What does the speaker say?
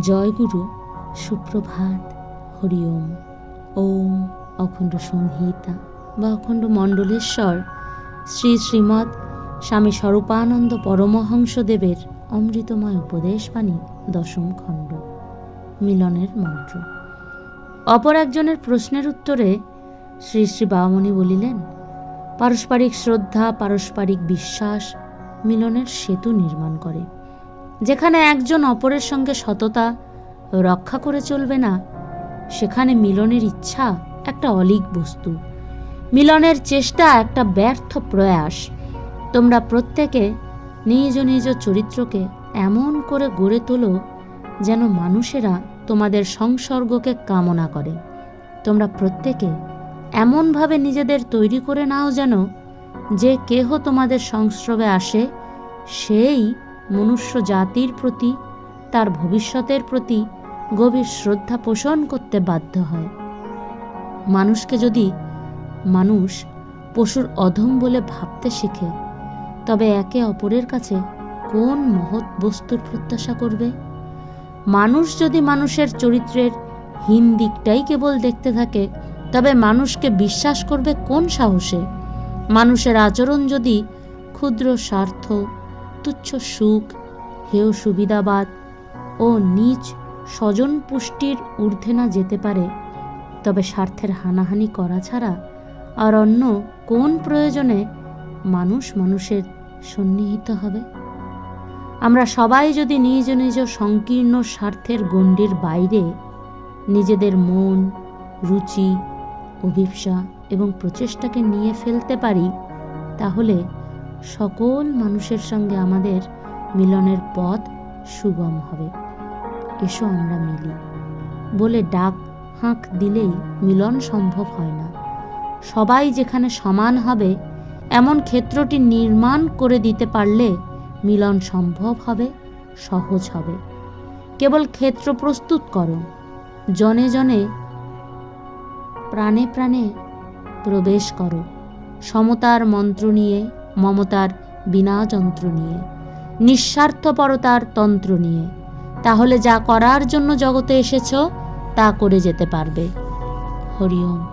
জয়গুরু সুপ্রভাত, হরি ওম। অখণ্ড সংহিতা বা অখণ্ড মণ্ডলেশ্বর শ্রী শ্রীমৎ স্বামী স্বরূপানন্দ পরমহংসদেবের অমৃতময় উপদেশবাণী দশম খণ্ড, মিলনের মন্ত্র। অপর একজনের প্রশ্নের উত্তরে শ্রী শ্রী বামণি বলিলেন, পারস্পরিক শ্রদ্ধা, পারস্পরিক বিশ্বাস মিলনের সেতু নির্মাণ করে। যেখানে একজন অপরের সঙ্গে সততা, রক্ষা করে চলবে না, সেখানে মিলনের ইচ্ছা একটা অলিক বস্তু। মিলনের চেষ্টা একটা ব্যর্থ প্রয়াস। তোমরা প্রত্যেকে নিজ নিজ চরিত্রকে এমন করে গড়ে তোলো যেন মানুষেরা তোমাদের সংসর্গকে কামনা করে। তোমরা প্রত্যেকে এমনভাবে নিজেদের তৈরি করে নাও যেন যে কেহ তোমাদের সংস্রবে আসে, সেই মনুষ্য জাতির প্রতি, তার ভবিষ্যতের প্রতি গভীর শ্রদ্ধা পোষণ করতে বাধ্য হয়। মানুষকে যদি মানুষ পশুর অধম বলে ভাবতে শিখে, তবে একে অপরের কাছে কোন মহৎ বস্তুর প্রত্যাশা করবে? মানুষ যদি মানুষের চরিত্রের হীন দিকটাই কেবল দেখতে থাকে, তবে মানুষকে বিশ্বাস করবে কোন সাহসে? মানুষের আচরণ যদি ক্ষুদ্র স্বার্থ তুচ্ছ সুখ, হেয় সুবিধাবাদ ও নিজ স্বজন পুষ্টির ঊর্ধ্বে না যেতে পারে। তবে স্বার্থের হানাহানি করা ছাড়া আর অন্য কোন প্রয়োজনে মানুষ মানুষের সন্নিহিত হবে? আমরা সবাই যদি নিজ নিজ সংকীর্ণ স্বার্থের গণ্ডির বাইরে নিজেদের মন, রুচি, অভিপ্সা এবং প্রচেষ্টাকে নিয়ে ফেলতে পারি, তাহলে সকল মানুষের সঙ্গে আমাদের মিলনের পথ সুগম হবে। এসো আমরা মিলি। বলে ডাক হাঁক দিলেই মিলন সম্ভব হয় না। সবাই যেখানে সমান হবে, এমন ক্ষেত্রটি নির্মাণ করে দিতে পারলে মিলন সম্ভব হবে, সহজ হবে। কেবল ক্ষেত্র প্রস্তুত করো। জনে জনে প্রাণে প্রাণে প্রবেশ করো। সমতার মন্ত্র নিয়ে মমতার বিনা যন্ত্র নিয়ে, নিঃস্বার্থপরতার তন্ত্র নিয়ে। তাহলে যা করার জন্য জগতে এসেছ, তা করে যেতে পারবে। হরি ওম